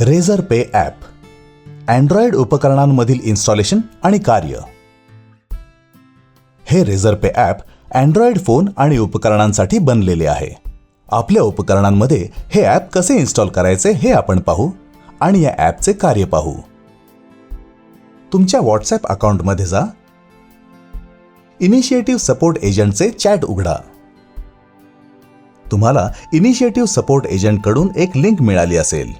Razor पे app Android उपकरणांमधील installation आणि कार्य. हे Razorpay app Android phone आणि उपकरणांसाठी बनलेले आहे. आपल्या उपकरणांमध्ये हे ॲप कसे इन्स्टॉल करायचे हे आपण पाहू आणि या ॲपचे कार्य पाहू. तुमच्या व्हॉट्सॲप अकाउंटमध्ये जा. इनिशिएटिव्ह सपोर्ट एजंटचे चॅट उघडा. तुम्हाला इनिशिएटिव्ह सपोर्ट एजंटकडून एक लिंक मिळाली असेल.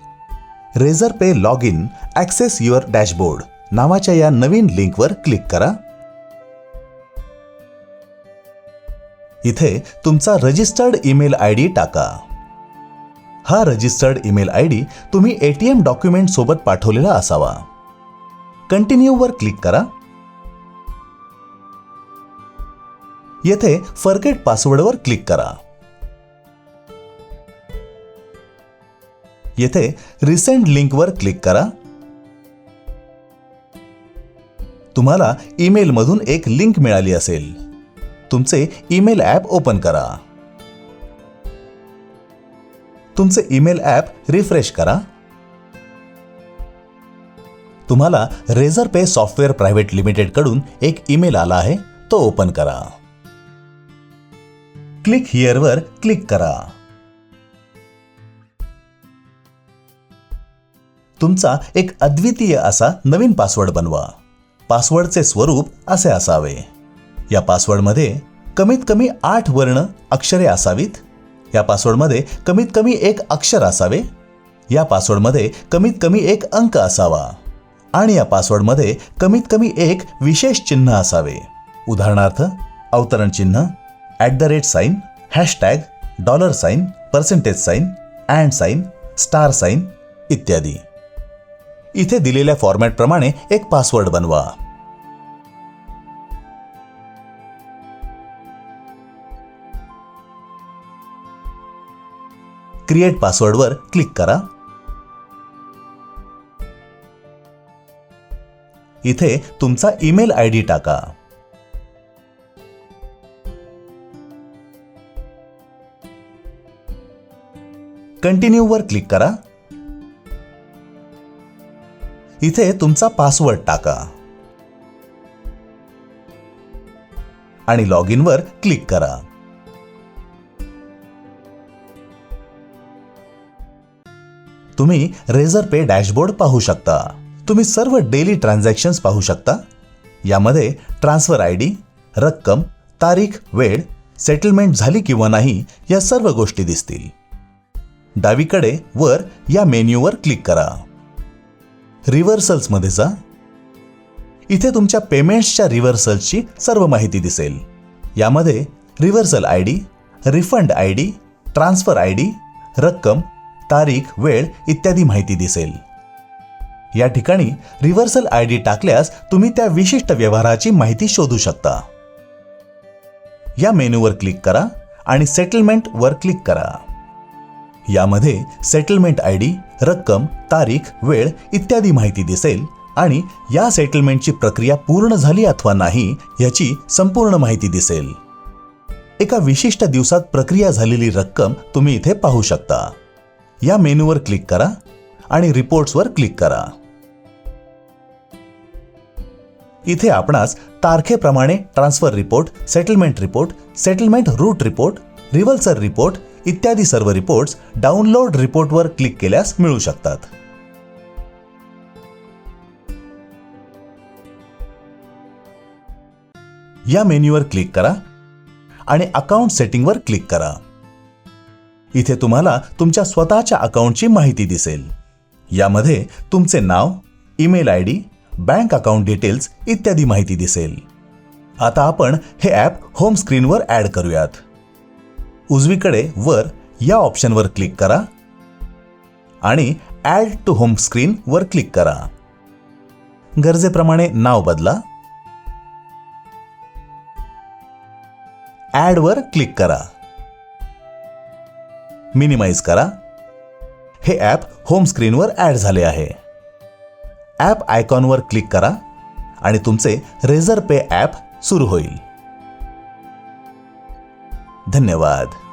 Razorpay log in access your dashboard नावाच्या या नवीन लिंकवर क्लिक करा. इथे तुमचा रजिस्टर्ड ईमेल आय डी टाका. हा रजिस्टर्ड ईमेल आय डी तुम्ही एटीएम डॉक्युमेंट सोबत पाठवलेला असावा. कंटिन्यूवर क्लिक करा. येथे फरकेट पासवर्डवर क्लिक करा. येथे रिसेंट लिंकवर क्लिक करा. तुम्हाला ईमेलमधून एक लिंक मिळाली असेल. तुमचे ईमेल ॲप ओपन करा. तुमचे ईमेल ॲप रिफ्रेश करा. तुम्हाला Razorpay software private limited कडून एक ईमेल आला आहे तो ओपन करा. क्लिक हिअरवर क्लिक करा. तुमचा एक अद्वितीय असा नवीन पासवर्ड बनवा. पासवर्डचे स्वरूप असे असावे. या पासवर्डमध्ये कमीत कमी आठ वर्ण अक्षरे असावीत. या पासवर्डमध्ये कमीत कमी एक अक्षर असावे. या पासवर्डमध्ये कमीत कमी एक अंक असावा. आणि या पासवर्डमध्ये कमीत कमी एक विशेष चिन्ह असावे. उदाहरणार्थ अवतरण चिन्ह at the rate sign hashtag dollar sign percentage sign and sign star sign इत्यादी. इथे दिलेल्या फॉर्मॅटप्रमाणे एक पासवर्ड बनवा. क्रिएट पासवर्डवर क्लिक करा. इथे तुमचा ईमेल आय डी टाका. कंटिन्यू वर क्लिक करा. इथे तुमचा पासवर्ड टाका. आणि लॉग इनवर क्लिक करा. तुम्ही रेझर पे डॅशबोर्ड पाहू शकता. तुम्ही सर्व डेली ट्रान्झॅक्शन्स पाहू शकता. यामध्ये ट्रान्सफर आय डी रक्कम तारीख वेळ सेटलमेंट झाली किंवा नाही या सर्व गोष्टी दिसतील. डावीकडे वर या मेन्यूवर क्लिक करा. रिव्हर्सल्समध्ये जा. इथे तुमच्या पेमेंट्सच्या रिव्हर्सल्सची सर्व माहिती दिसेल. यामध्ये reversal I D refund I D transfer I D रक्कम तारीख वेळ इत्यादी माहिती दिसेल. या ठिकाणी रिव्हर्सल आय डी टाकल्यास तुम्ही त्या विशिष्ट व्यवहाराची माहिती शोधू शकता. या मेनूवर क्लिक करा आणि सेटलमेंट वर क्लिक करा. यामध्ये सेटलमेंट आय डी रक्कम तारीख वेळ इत्यादी माहिती दिसेल आणि या सेटलमेंटची प्रक्रिया पूर्ण झाली अथवा नाही याची संपूर्ण माहिती दिसेल. एका विशिष्ट दिवसात प्रक्रिया झालेली रक्कम तुम्ही इथे पाहू शकता. या मेनूवर क्लिक करा आणि रिपोर्ट्सवर क्लिक करा. इथे आपणास तारखेप्रमाणे transfer report settlement report settlement route report reversal report इत्यादी सर्व रिपोर्ट्स डाउनलोड रिपोर्टवर क्लिक केल्यास मिळू शकतात. या मेन्यूवर क्लिक करा आणि अकाउंट सेटिंगवर क्लिक करा. इथे तुम्हाला तुमच्या स्वतःच्या अकाउंटची माहिती दिसेल. यामध्ये तुमचे नाव email I D bank account details इत्यादी माहिती दिसेल. आता आपण हे ॲप होम स्क्रीनवर ॲड करूयात. उजवीकडे वर या ऑप्शनवर क्लिक करा आणि ॲड टू होम स्क्रीन वर क्लिक करा. गरजेप्रमाणे नाव बदला. ॲडवर क्लिक करा. मिनिमाइज करा. हे ॲप होम स्क्रीनवर ॲड झाले आहे. ॲप आयकॉनवर क्लिक करा आणि तुमचे रेझर पे ॲप सुरू होईल. धन्यवाद.